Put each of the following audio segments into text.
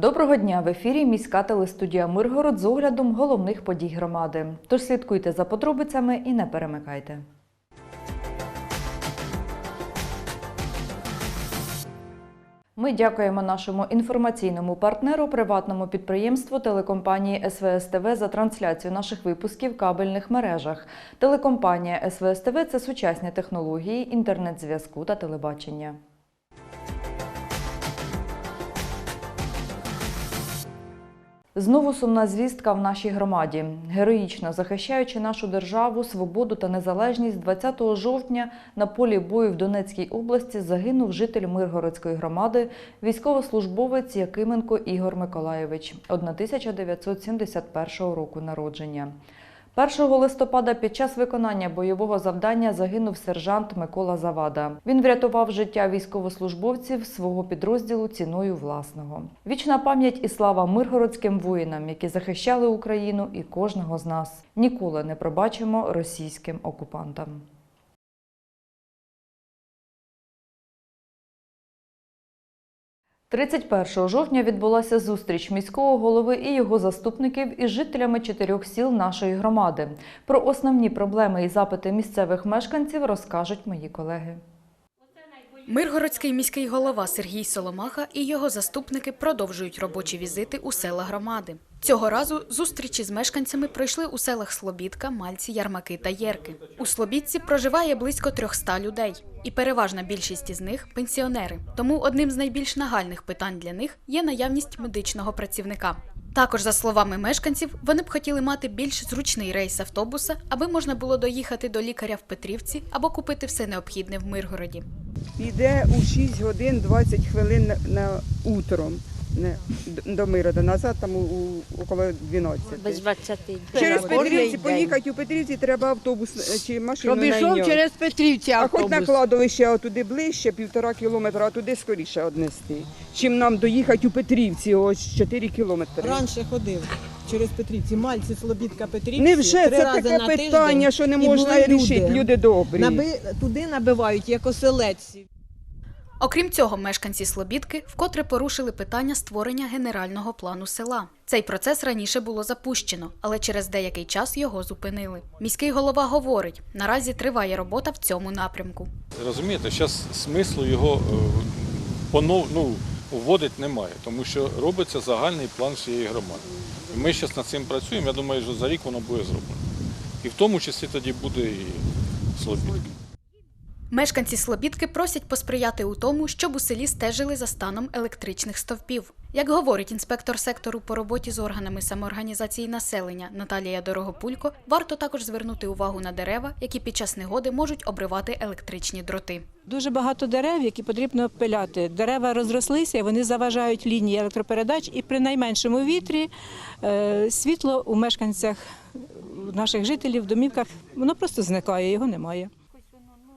Доброго дня в ефірі міська телестудія Миргород з оглядом головних подій громади. Тож слідкуйте за подробицями і не перемикайте. Ми дякуємо нашому інформаційному партнеру, приватному підприємству телекомпанії СВС ТВ за трансляцію наших випусків в кабельних мережах. Телекомпанія СВС ТВ – це сучасні технології, інтернет-зв'язку та телебачення. Знову сумна звістка в нашій громаді. Героїчно захищаючи нашу державу, свободу та незалежність, 20 жовтня на полі бою в Донецькій області загинув житель Миргородської громади, військовослужбовець Якименко Ігор Миколаєвич, 1971 року народження. 1 листопада під час виконання бойового завдання загинув сержант Микола Завада. Він врятував життя військовослужбовців свого підрозділу ціною власного. Вічна пам'ять і слава миргородським воїнам, які захищали Україну і кожного з нас. Ніколи не пробачимо російським окупантам. – 31 жовтня відбулася зустріч міського голови і його заступників із жителями чотирьох сіл нашої громади. Про основні проблеми і запити місцевих мешканців розкажуть мої колеги. Миргородський міський голова Сергій Соломаха і його заступники продовжують робочі візити у села громади. Цього разу зустрічі з мешканцями пройшли у селах Слобідка, Мальці, Ярмаки та Єрки. У Слобідці проживає близько 300 людей, і переважна більшість із них пенсіонери. Тому одним з найбільш нагальних питань для них є наявність медичного працівника. Також, за словами мешканців, вони б хотіли мати більш зручний рейс автобуса, аби можна було доїхати до лікаря в Петрівці або купити все необхідне в Миргороді. Піде у 6 годин 20 хвилин на, на утром не, до Мирода, назад там у, у, около 12. Без 20. Через Петрівці поїхати у Петрівці треба автобус е, чи машину Щоб найняти. через Петрівці А хоч на кладовище а туди ближче, півтора кілометра, а туди скоріше однести. Чим нам доїхати у Петрівці, ось 4 кілометри. Раніше ходив через Петрівці, Мальці, Слобідка, Петрівці. Невже три це рази таке на питання, тиждень, що не і можна були рішити, люди. люди добрі? Наби... Туди набивають як оселедці. Окрім цього, мешканці Слобідки вкотре порушили питання створення генерального плану села. Цей процес раніше було запущено, але через деякий час його зупинили. Міський голова говорить: наразі триває робота в цьому напрямку. Розумієте, зараз смислу його е, понов, ну, вводити немає, тому що робиться загальний план всієї громади. Ми зараз над цим працюємо, я думаю, що за рік воно буде зроблено. І в тому числі тоді буде і Слобідка. Мешканці Слобідки просять посприяти у тому, щоб у селі стежили за станом електричних стовпів. Як говорить інспектор сектору по роботі з органами самоорганізації населення Наталія Дорогопулько, варто також звернути увагу на дерева, які під час негоди можуть обривати електричні дроти. Дуже багато дерев, які потрібно пиляти. Дерева розрослися, вони заважають лінії електропередач, і при найменшому вітрі е, світло у мешканцях наших жителів в домівках воно просто зникає, його немає.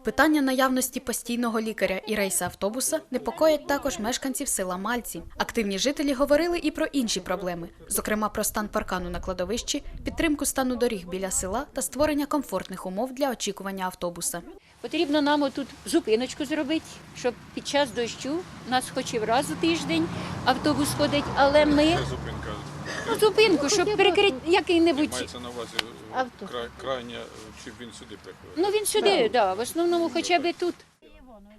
Питання наявності постійного лікаря і рейса автобуса непокоять також мешканців села Мальці. Активні жителі говорили і про інші проблеми, зокрема про стан паркану на кладовищі, підтримку стану доріг біля села та створення комфортних умов для очікування автобуса. Потрібно нам отут зупиночку зробити, щоб під час дощу у нас хоч і в раз у тиждень автобус ходить, але ми Зупинка ну, зупинку, щоб перекрити який-небудь. мається на увазі Авто. край, крайня, щоб він сюди приходив. Ну він сюди, да, в основному хоча б тут.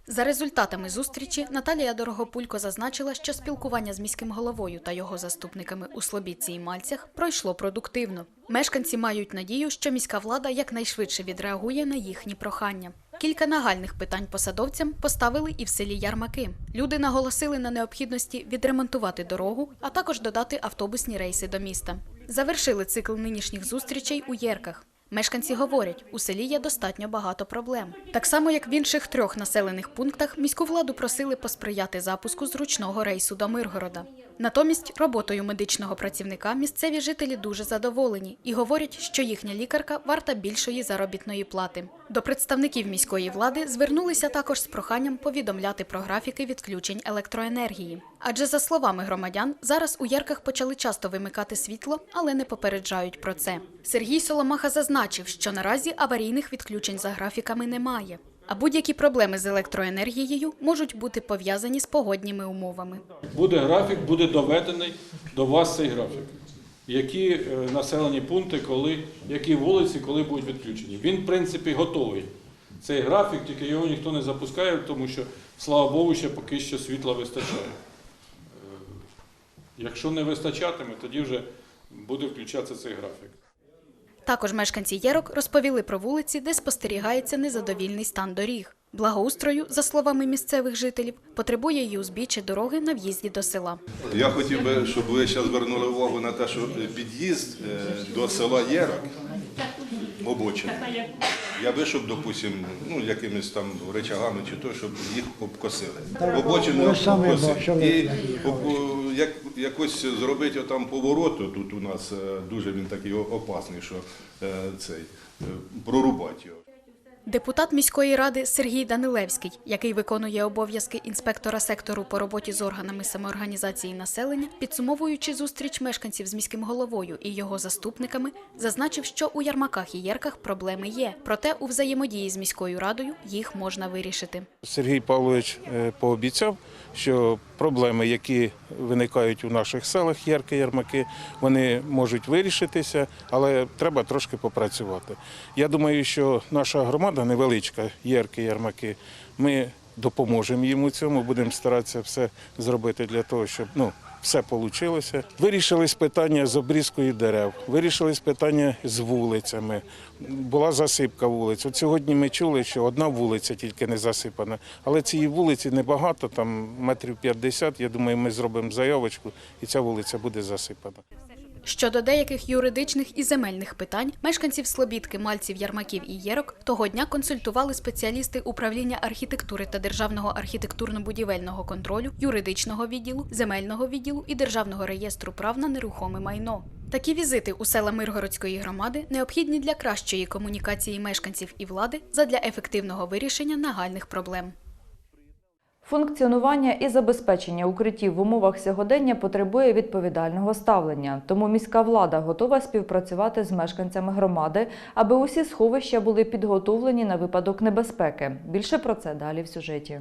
За результатами зустрічі Наталія Дорогопулько зазначила, що спілкування з міським головою та його заступниками у Слобідці і Мальцях пройшло продуктивно. Мешканці мають надію, що міська влада якнайшвидше відреагує на їхні прохання. Кілька нагальних питань посадовцям поставили і в селі Ярмаки. Люди наголосили на необхідності відремонтувати дорогу, а також додати автобусні рейси до міста. Завершили цикл нинішніх зустрічей у Єрках. Мешканці говорять, у селі є достатньо багато проблем. Так само, як в інших трьох населених пунктах, міську владу просили посприяти запуску зручного рейсу до Миргорода. Натомість роботою медичного працівника місцеві жителі дуже задоволені і говорять, що їхня лікарка варта більшої заробітної плати. До представників міської влади звернулися також з проханням повідомляти про графіки відключень електроенергії. Адже, за словами громадян, зараз у Ярках почали часто вимикати світло, але не попереджають про це. Сергій Соломаха зазначив, що наразі аварійних відключень за графіками немає. А будь-які проблеми з електроенергією можуть бути пов'язані з погодніми умовами. Буде графік, буде доведений до вас цей графік. Які е, населені пункти, коли, які вулиці, коли будуть відключені. Він, в принципі, готовий. Цей графік, тільки його ніхто не запускає, тому що, слава Богу, ще поки що світла вистачає. Е, Якщо не вистачатиме, тоді вже буде включатися цей графік. Також мешканці Єрок розповіли про вулиці, де спостерігається незадовільний стан доріг. Благоустрою, за словами місцевих жителів, потребує й узбіччя дороги на в'їзді до села. Я хотів би, щоб ви ще звернули увагу на те, що під'їзд е, до села Єрок обочина. Я би, щоб, допустимо, ну, якимись там речагами чи то, щоб їх обкосили. Обочину обкосили. І об- як, якось зробити отам поворот, тут у нас е, дуже він такий опасний, що е, цей, е, прорубати його. Депутат міської ради Сергій Данилевський, який виконує обов'язки інспектора сектору по роботі з органами самоорганізації населення, підсумовуючи зустріч мешканців з міським головою і його заступниками, зазначив, що у ярмаках і єрках проблеми є, проте у взаємодії з міською радою їх можна вирішити. Сергій Павлович пообіцяв, що проблеми, які виникають у наших селах, ярки, ярмаки, вони можуть вирішитися, але треба трошки попрацювати. Я думаю, що наша громада невеличка, ярки, ярмаки, ми допоможемо їм у цьому, будемо старатися все зробити для того, щоб ну, все вийшло. Вирішились питання з обрізкою дерев, вирішились питання з вулицями. Була засипка вулиць. От сьогодні ми чули, що одна вулиця тільки не засипана, але цієї вулиці небагато, там метрів 50. Я думаю, ми зробимо заявочку, і ця вулиця буде засипана. Щодо деяких юридичних і земельних питань, мешканців Слобідки, Мальців, Ярмаків і Єрок того дня консультували спеціалісти управління архітектури та державного архітектурно-будівельного контролю, юридичного відділу, земельного відділу і державного реєстру прав на нерухоме майно. Такі візити у села Миргородської громади необхідні для кращої комунікації мешканців і влади задля ефективного вирішення нагальних проблем. Функціонування і забезпечення укриттів в умовах сьогодення потребує відповідального ставлення. Тому міська влада готова співпрацювати з мешканцями громади, аби усі сховища були підготовлені на випадок небезпеки. Більше про це далі в сюжеті.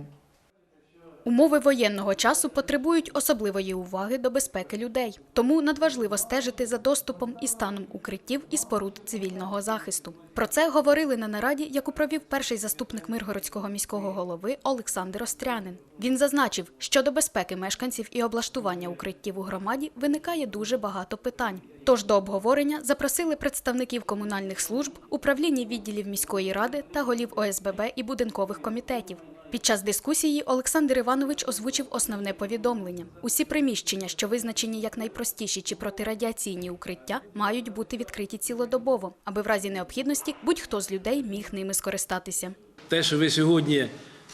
Умови воєнного часу потребують особливої уваги до безпеки людей. Тому надважливо стежити за доступом і станом укриттів і споруд цивільного захисту. Про це говорили на нараді, яку провів перший заступник Миргородського міського голови Олександр Острянин. Він зазначив, що до безпеки мешканців і облаштування укриттів у громаді виникає дуже багато питань. Тож до обговорення запросили представників комунальних служб, управління відділів міської ради та голів ОСББ і будинкових комітетів. Під час дискусії Олександр Іванович озвучив основне повідомлення: усі приміщення, що визначені як найпростіші чи протирадіаційні укриття, мають бути відкриті цілодобово, аби в разі необхідності будь-хто з людей міг ними скористатися. те, що ви сьогодні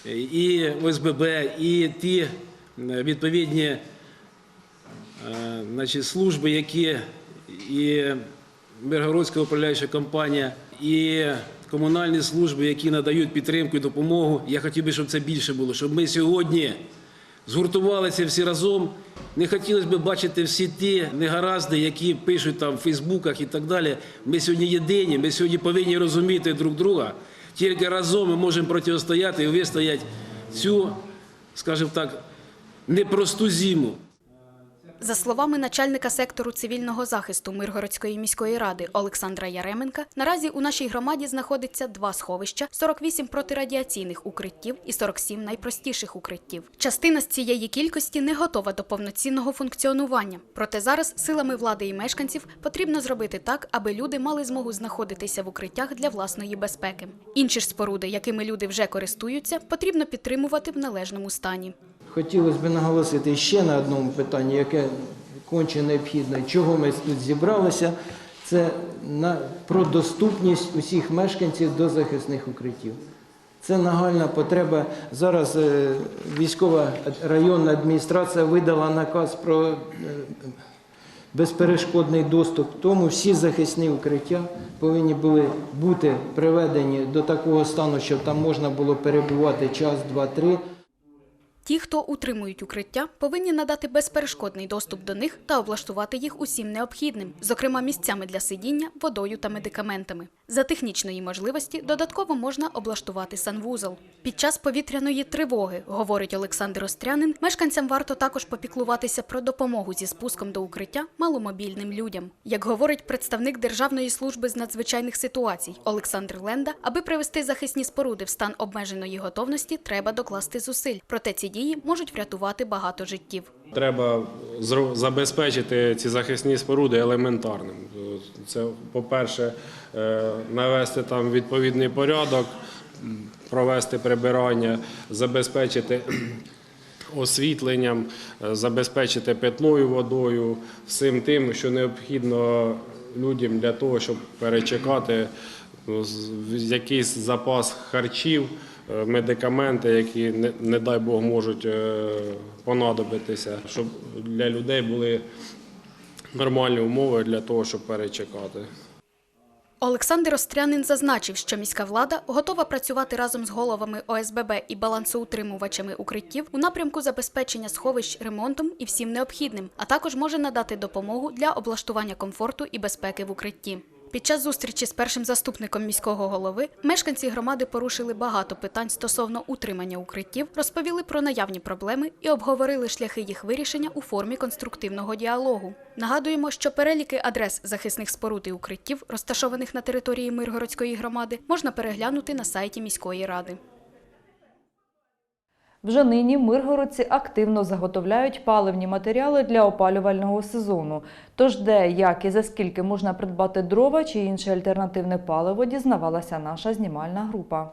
е, і ОСББ, і ті е, відповідні е, значить, служби, які і Миргородська управляюча компанія, і комунальні служби, які надають підтримку і допомогу. Я хотів би, щоб це більше було, щоб ми сьогодні згуртувалися всі разом. Не хотілося б бачити всі ті негаразди, які пишуть там в Фейсбуках і так далі. Ми сьогодні єдині, ми сьогодні повинні розуміти друг друга. Тільки разом ми можемо протистояти і вистояти цю, скажімо так, непросту зиму. За словами начальника сектору цивільного захисту Миргородської міської ради Олександра Яременка, наразі у нашій громаді знаходиться два сховища, 48 протирадіаційних укриттів і 47 найпростіших укриттів. Частина з цієї кількості не готова до повноцінного функціонування. Проте зараз силами влади і мешканців потрібно зробити так, аби люди мали змогу знаходитися в укриттях для власної безпеки. Інші ж споруди, якими люди вже користуються, потрібно підтримувати в належному стані. Хотілося б наголосити ще на одному питанні, яке конче необхідне, чого ми тут зібралися, це на, про доступність усіх мешканців до захисних укриттів. Це нагальна потреба. Зараз е, військова районна адміністрація видала наказ про е, безперешкодний доступ. Тому всі захисні укриття повинні були бути приведені до такого стану, щоб там можна було перебувати час, два, три. Ті, хто утримують укриття, повинні надати безперешкодний доступ до них та облаштувати їх усім необхідним, зокрема місцями для сидіння, водою та медикаментами. За технічної можливості додатково можна облаштувати санвузол. Під час повітряної тривоги, говорить Олександр Острянин, мешканцям варто також попіклуватися про допомогу зі спуском до укриття маломобільним людям. Як говорить представник Державної служби з надзвичайних ситуацій Олександр Ленда, аби привести захисні споруди в стан обмеженої готовності, треба докласти зусиль. Проте ці дії можуть врятувати багато життів. Треба забезпечити ці захисні споруди елементарним. Це, по-перше, е, навести там відповідний порядок, провести прибирання, забезпечити освітленням, забезпечити питною водою, всім тим, що необхідно людям для того, щоб перечекати ну, якийсь запас харчів, медикаменти, які, не, не дай Бог, можуть е, понадобитися, щоб для людей були нормальні умови для того, щоб перечекати. Олександр Острянин зазначив, що міська влада готова працювати разом з головами ОСББ і балансоутримувачами укриттів у напрямку забезпечення сховищ ремонтом і всім необхідним, а також може надати допомогу для облаштування комфорту і безпеки в укритті. Під час зустрічі з першим заступником міського голови мешканці громади порушили багато питань стосовно утримання укриттів, розповіли про наявні проблеми і обговорили шляхи їх вирішення у формі конструктивного діалогу. Нагадуємо, що переліки адрес захисних споруд і укриттів, розташованих на території Миргородської громади, можна переглянути на сайті міської ради. Вже нині миргородці активно заготовляють паливні матеріали для опалювального сезону. Тож де, як і за скільки можна придбати дрова чи інше альтернативне паливо, дізнавалася наша знімальна група.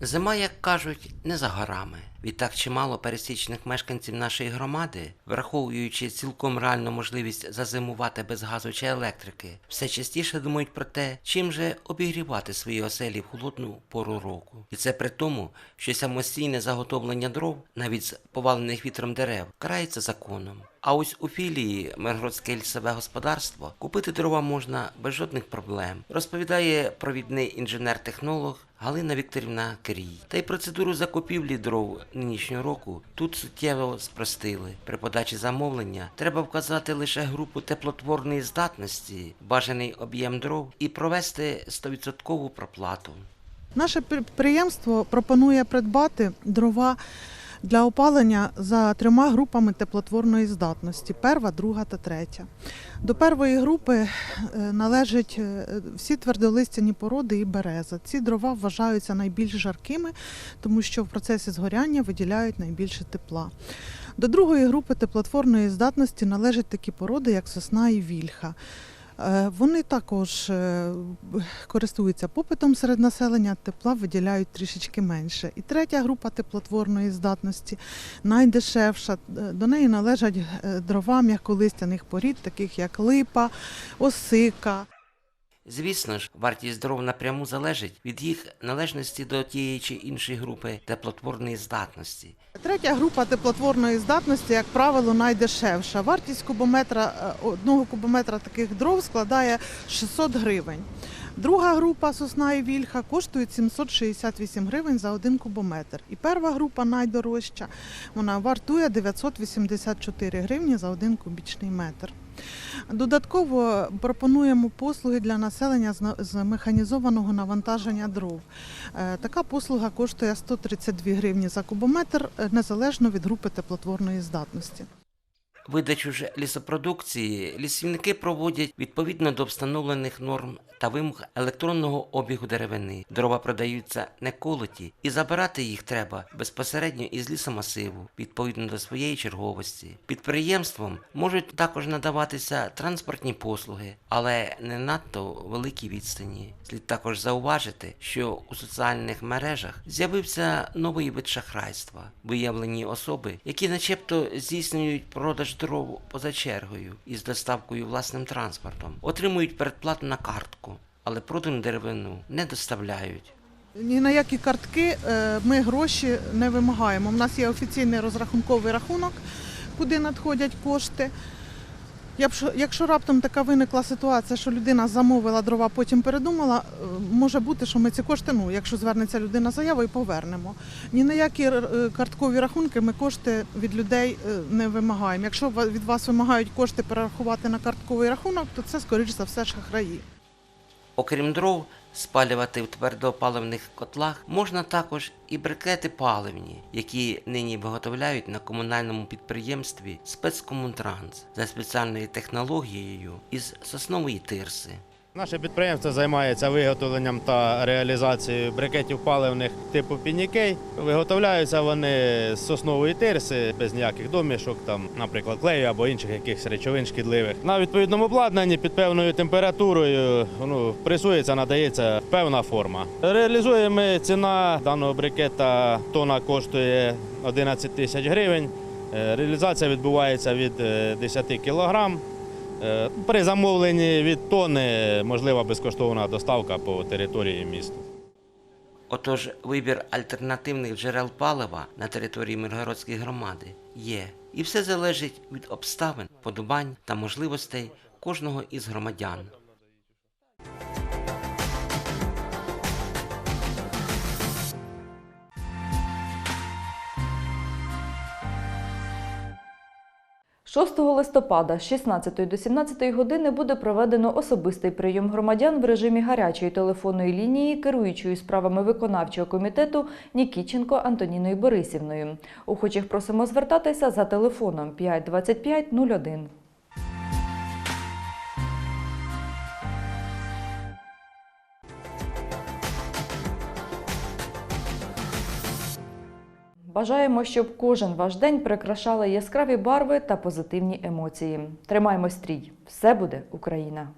Зима, як кажуть, не за горами. Відтак чимало пересічних мешканців нашої громади, враховуючи цілком реальну можливість зазимувати без газу чи електрики, все частіше думають про те, чим же обігрівати свої оселі в холодну пору року. І це при тому, що самостійне заготовлення дров, навіть з повалених вітром дерев, карається законом. А ось у філії Миргородське лісове господарство купити дрова можна без жодних проблем, розповідає провідний інженер-технолог Галина Вікторівна Керій. Та й процедуру закупівлі дров нинішнього року тут суттєво спростили. При подачі замовлення треба вказати лише групу теплотворної здатності, бажаний об'єм дров і провести 100% проплату. Наше підприємство пропонує придбати дрова для опалення за трьома групами теплотворної здатності: перша, друга та третя. До першої групи е, належать е, всі твердолистяні породи і береза. Ці дрова вважаються найбільш жаркими, тому що в процесі згоряння виділяють найбільше тепла. До другої групи теплотворної здатності належать такі породи, як сосна і вільха. Е, Вони також е, користуються попитом серед населення, тепла виділяють трішечки менше. І третя група теплотворної здатності найдешевша. Е, До неї належать дрова м'яколистяних порід, таких як липа, осика. Звісно ж, вартість дров напряму залежить від їх належності до тієї чи іншої групи теплотворної здатності. Третя група теплотворної здатності, як правило, найдешевша. Вартість кубометра е, одного кубометра таких дров складає 600 гривень. Друга група сосна і вільха коштує 768 гривень за один кубометр. І перша група найдорожча. Вона вартує 984 гривні за один кубічний метр. Додатково пропонуємо послуги для населення з механізованого навантаження дров. Е, Така послуга коштує 132 гривні за кубометр, е, незалежно від групи теплотворної здатності. Видачу ж лісопродукції лісівники проводять відповідно до встановлених норм та вимог електронного обігу деревини. Дрова продаються не колоті, і забирати їх треба безпосередньо із лісомасиву, відповідно до своєї черговості. Підприємством можуть також надаватися транспортні послуги, але не надто великі відстані. Слід також зауважити, що у соціальних мережах з'явився новий вид шахрайства, виявлені особи, які начебто здійснюють продаж дров поза чергою із доставкою власним транспортом, отримують передплату на картку, але продану деревину не доставляють. Ні на які картки е, ми гроші не вимагаємо. У нас є офіційний розрахунковий рахунок, куди надходять кошти. Якщо раптом така виникла ситуація, що людина замовила дрова, потім передумала, е, може бути, що ми ці кошти, ну якщо звернеться людина заяву заявою, повернемо. Ні на які е, карткові рахунки ми кошти від людей е, не вимагаємо. Якщо від вас вимагають кошти перерахувати на картковий рахунок, то це скоріш за все шахраї. Окрім дров, спалювати в твердопаливних котлах можна також і брикети паливні, які нині виготовляють на комунальному підприємстві спецкомунтранс за спеціальною технологією із соснової тирси. Наше підприємство займається виготовленням та реалізацією брикетів паливних типу пінікей. Виготовляються вони з соснової тирси, без ніяких домішок, там, наприклад, клею або інших якихось речовин шкідливих. На відповідному обладнанні під певною температурою ну, пресується, надається певна форма. Реалізуємо ціна даного брикета тона коштує 11 тисяч гривень. Е, Реалізація відбувається від е, 10 кілограм. Е, При замовленні від тони можлива безкоштовна доставка по території міста. Отож, вибір альтернативних джерел палива на території Миргородської громади є, і все залежить від обставин, подобань та можливостей кожного із громадян. – 6 листопада з 16 до 17 години буде проведено особистий прийом громадян в режимі гарячої телефонної лінії керуючої справами виконавчого комітету Нікіченко Антоніною Борисівною. Охочих просимо звертатися за телефоном 525 01. Бажаємо, щоб кожен ваш день прикрашали яскраві барви та позитивні емоції. Тримаймо стрій! Все буде Україна!